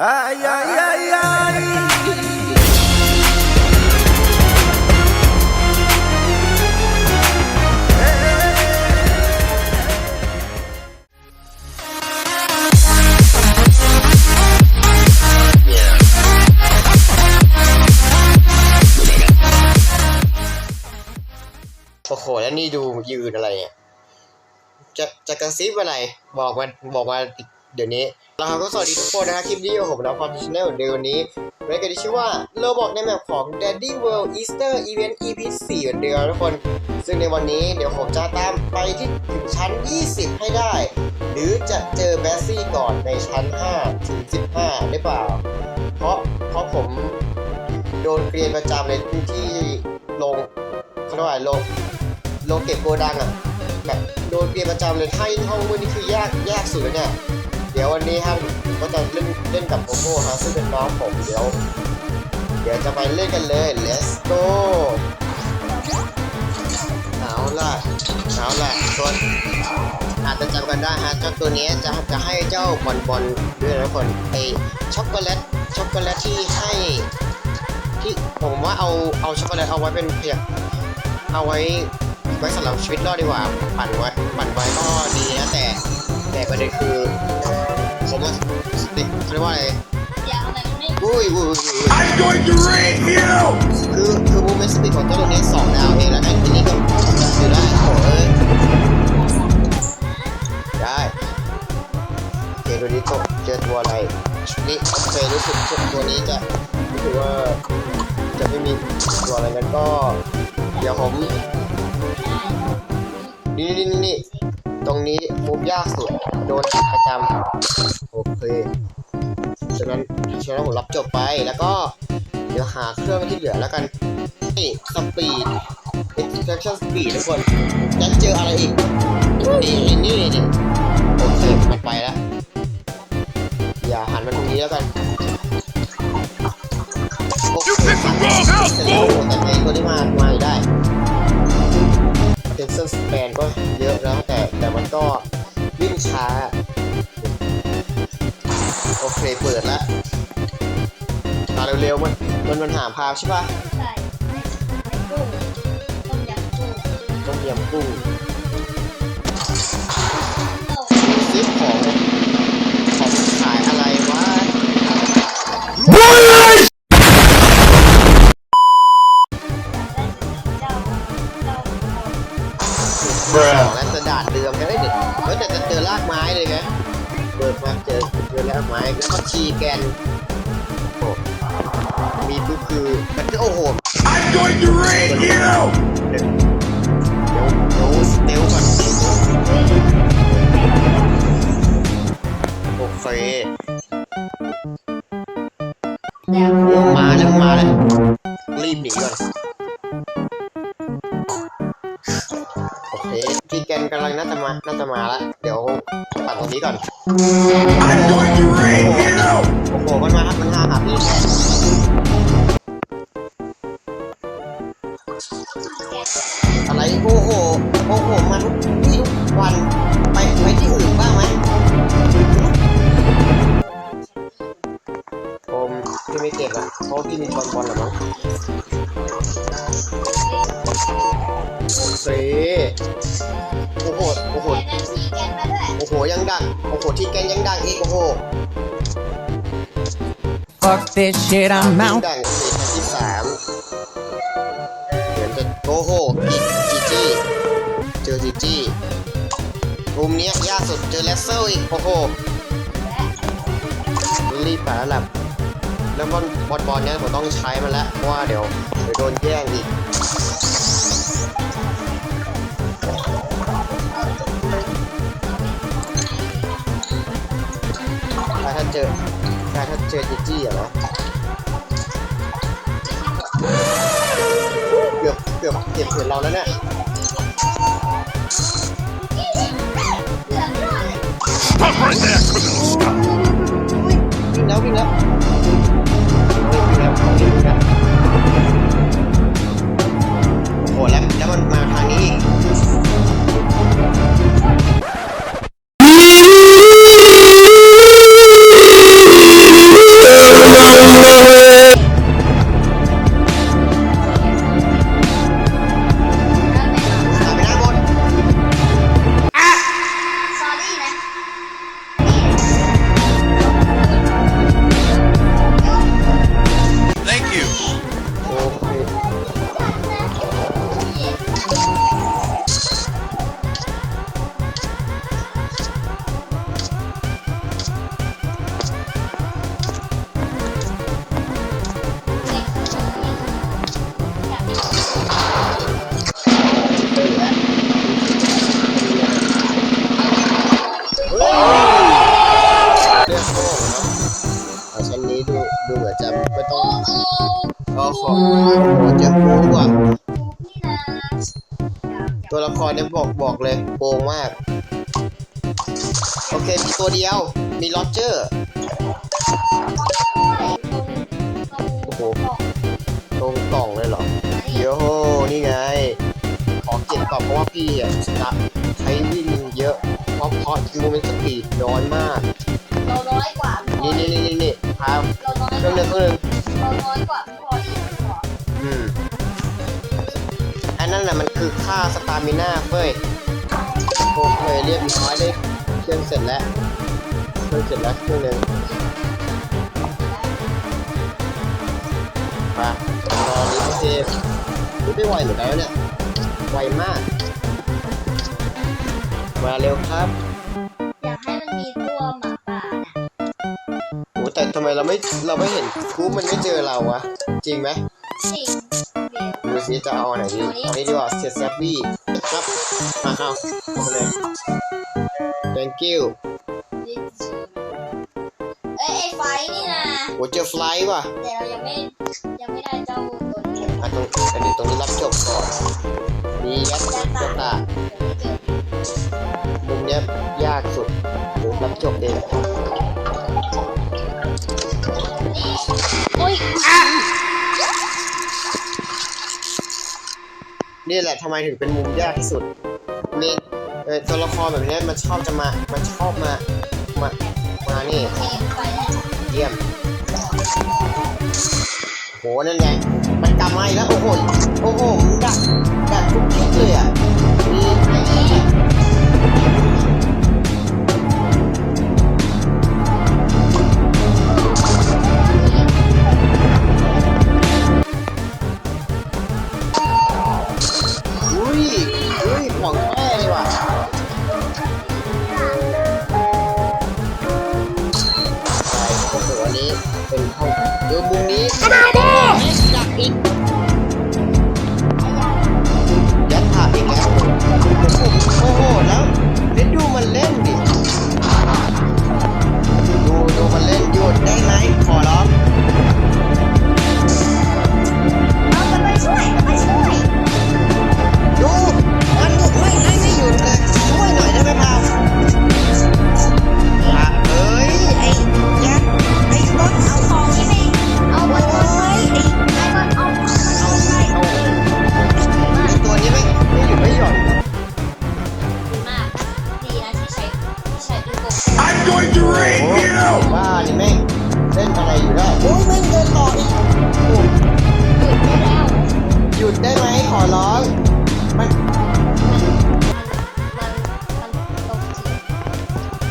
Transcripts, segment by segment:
Ay, ay, ay, ay. โอ้โห แล้วนี่ดูยืนอะไรเนี่ยจะจะกระซิบอะไร บอกมาบอกมาอีก เดี๋ยวนี้แล้วครับก็สวัสดีทุกคนนะครับคลิปนี้อยู่กับผมนะความชแนลเดือนนี้รายการที่ชื่อว่าเราบอกในแมปของ Daddy World Easter Event EP 4เหมือนเดิมทุกคน ซึ่งในวันนี้เดี๋ยวผมจะตามไปที่ถึงชั้น 20 ให้ได้ หรือจะเจอแบสซี่ก่อนในชั้น 5 ถึง 15 ได้เปล่า เพราะเพราะผมโดนเกรียนประจำเลยที่ลงเขาเรียกว่าอะไรลงเก็บโกดังอะแบบโดนเกมประจำเลยให้ห้องมือนี่คือยากยากสุดเลยเนี่ย ดี๋ยววันนี้ครับผมก็จะเล่นเล่นกับโกโก้ครับซึ่งเป็นน้องผมเดี๋ยว เดี๋ยวจะไปเล่นกันเลย let's go เอาล่ะเอาล่ะส่วนอาจจะจำกันได้ฮะเจ้าตัวนี้จะจะให้เจ้าบอลบอลด้วยนะคนไอช็อกโกแลตช็อกโกแลตที่ให้ที่ผมว่าเอาเอาช็อกโกแลตเอาไว้เป็นเพียงเอาไว้ไว้สำหรับชีวิตรอดดีกว่าปั่นไว้ปั่นไว้ก็ดีนะแต่แต่ประเด็นคือ เขาเรียกว่าอะไรอุ้ยอุ้ยอุ้ยอุ้ย I'm going to rape you! คือคือมูเมนต์สปีดของเจ้าตัวนี้สองดาวเองแหละแต่ทีนี้ก็อยู่ได้โอ้ยได้โอเคตัวนี้ก็เจอตัวอะไรชุดนี้โอเครู้สึกตัวนี้จะรู้สึกว่าจะไม่มีตัวอะไรกันก็เดี๋ยวผมนี่นี่นี่นี่ตรงนี้มุมยากสุด โดนประจำโอเค ฉะนั้นฉะนั้นผมรับจบไปแล้วก็เดี๋ยวหาเครื่องที่เหลือแล้วกันนี่สปีด extraction speed ทุกคนจะเจออะไรอีกนี่นี่นี่ มันมันหาพาวใช่ปะต้มยำกุ้งซื้อของของขายอะไรวะของและกระดาษเดิมแค่เด็ดเฮ้ยแต่จะเจอรากไม้เลยไงเปิดมาเจอเจอรากไม้แล้วก็ชีแกนโอ้ มีปุ๊บคือมันก็โอ้โห I'm going to rape you! เดี๋ยวเดี๋ยวเดี๋ยวก่อนโอเคโอ้มาแล้วมาแล้วรีบหนีก่อนโอเคพี่แกนกำลังน่าจะมาน่าจะมาแล้วเดี๋ยวตัดตรงนี้ก่อน I'm going to rape you! โอ้โหมันมาครับมันมาหาพี่แกน โอ้โหมาทุกที่ทุกวันไปไปที่อื่นบ้างไหมโอมพี่ไม่เก็บอะเพราะพี่มีบอลบอลหรอมั้งโอเคโอ้โหโอ้โหโอ้โหยังดังโอ้โหที่แกนยังดังอีกโอ้โห Fuck this shit, I'm out. ดังอีกที่สามเหมือนจะโอ้โหอีกจี จี้เจอจีจี้มุมนี้ยากสุดเจอเลสเซอร์อีก โอ้โหรีบไปแล้วแหละแล้วบอลบอลบอลเนี้ยผมต้องใช้มันแล้วเพราะว่าเดี๋ยวเดี๋ยวโดนแย่งอีกถ้าถ้าเจอถ้าถ้าเจอจีจี้อะนะเกือบเกือบเก็บเห็นเราแล้วเนี่ย Stop right there, โอ้งโอ้ก็ขอโอ้โหเจะปูกว่านี่นะตัวละครเนี่ยบอกบอกเลยโกงมาก โอเค มีตัวเดียว มีล็อเจอร์ โอ้โห ตรงกล่องเลยเหรอเดี๋ยวโหนี่ไง ขอเก็บก่อนเพราะว่าพี่อะจะใช้วิ่งเยอะ เพราะเพราะโมเมนต์สปีดน้อยมาก เราน้อยกว่า นี่นี่นี่นี่นี่พาเราน้อยเครื่องหนึงเครื่องหนึงเราน้อยกว่าพอดีพอ อืมอันนั้นน่ะมันคือค่าสตามิน่าเฟ้ยโอเคเรียบร้อยเลยเครื่องเสร็จแล้วเครื่องเสร็จแล้วเครื่องหนึงไปรอนี้เทปไม่ไวเหมือนกันแล้วเนี่ยไวมาก มาเร็วครับอยากให้มันมีตัวหมาป่าน่ะโอ้แต่ทำไมเราไม่เราไม่เห็นกูมันไม่เจอเราวะจริงไหม จริงเดี๋ยวดูซิจะเอาอันไหนดีเอานี้ดีกว่าเสียแซฟบี้ครับมาเอาเอามาเลย thank you นี่ชื่อเอ้ยไอ้ไฟนี่นะโอ้เจอไฟล์ว่ะแต่เรายังไม่ยังไม่ได้เจ้าตัวนี้อะตรงอันนี้ตรงนี้รับจบก่อนมียัดยัดตาเจอมุมเนี้ยยากสุดโอ้รับจบเอง นี่แหละทำไมถึงเป็นมุมยากที่สุดนี่เออตัวละครแบบนี้มันชอบจะมา มันชอบมา มา มานี่เยี่ยมโหนั่นไงมันกลับมาอีกแล้วโอ้โหโอ้โหมันดักดักทุกทิศเลย going to rain you! บ้านี่แม่งเล่นอะไรอยู่ได้โอ้ยแม่งเดินต่ออีกโอ้หยุดได้แล้วหยุดได้ไหมขอร้องมันมันมันมันตกจริง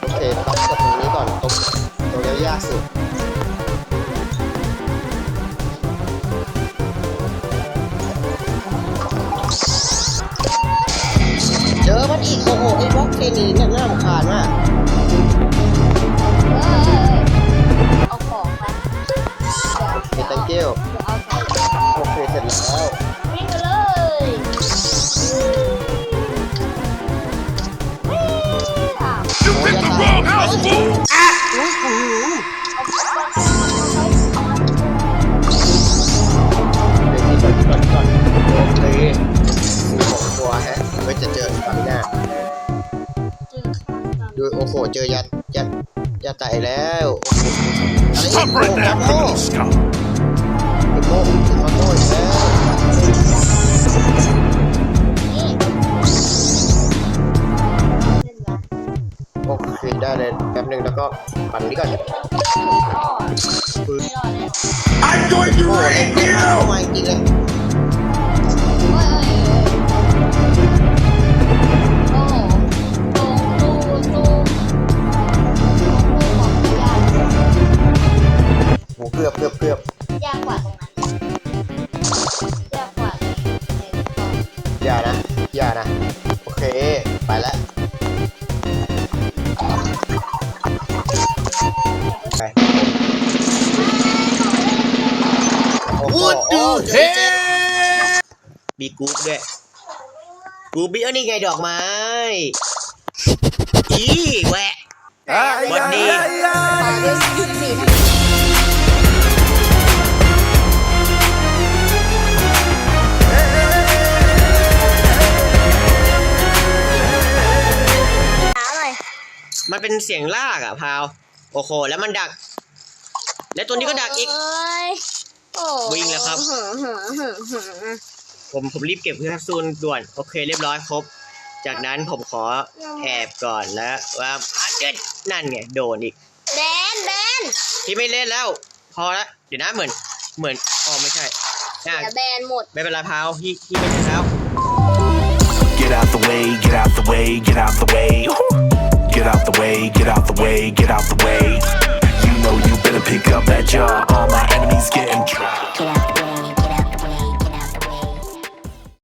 โอเคต้องกดตรงนี้ก่อนตรงตรงนี้ยากสุดเจอมันอีกโอ้โหไอ้บล็อกเทนีเนี่ยน่ารำคาญมาก เดี๋ยวโอเคเดี๋ยวเอาของโอเคเสร็จแล้ววิ่งไปเลย You picked the wrong house, fool! อุ้ยอื้อหือเดี๋ยวก่อนก่อนก่อนโอเคมีหกตัวฮะไว้จะเจอฝั่งหน้าดูโอ้โหเจอยัดยัดยัดไตแล้วโอ้โหอะไรอีก Stop โอ้โห นึงแล้วก็ปั่นนี้ก่อนปืน I'm going to โอ้โหเล่น rain เกมเข้า you! มาจริงๆเลย เฮ้มีกรุ๊ปด้วยกรุ๊ปบีอันนี้ไงดอกไม้ อีแหวะ วันนี้ หาหน่ยมันเป็นเสียงลากอะพาว โอ้โห แล้วมันดัก และตัวนี้ก็ดักอีก วิ่งแล้วครับหืมหืมหืมหืมผมผมรีบเก็บเพื่อซูนด่วน โอเคเรียบร้อยครบ จากนั้นผมขอแอบก่อนแล้วว่าอันเด็ดนั่นไงโดนอีกแบนแบนที่ไม่เล่นแล้ว พอละเดี๋ยวนะเหมือน เหมือนอ๋อไม่ใช่น่าเดี๋ยวแบนหมดไม่เป็นไรพาวพี่พี่ไม่ใช่แล้ว Get out the way, get out the way, get out the way. Get out the way, get out the way, get out the way. You know you to pick up that jar. All my enemies getting dry.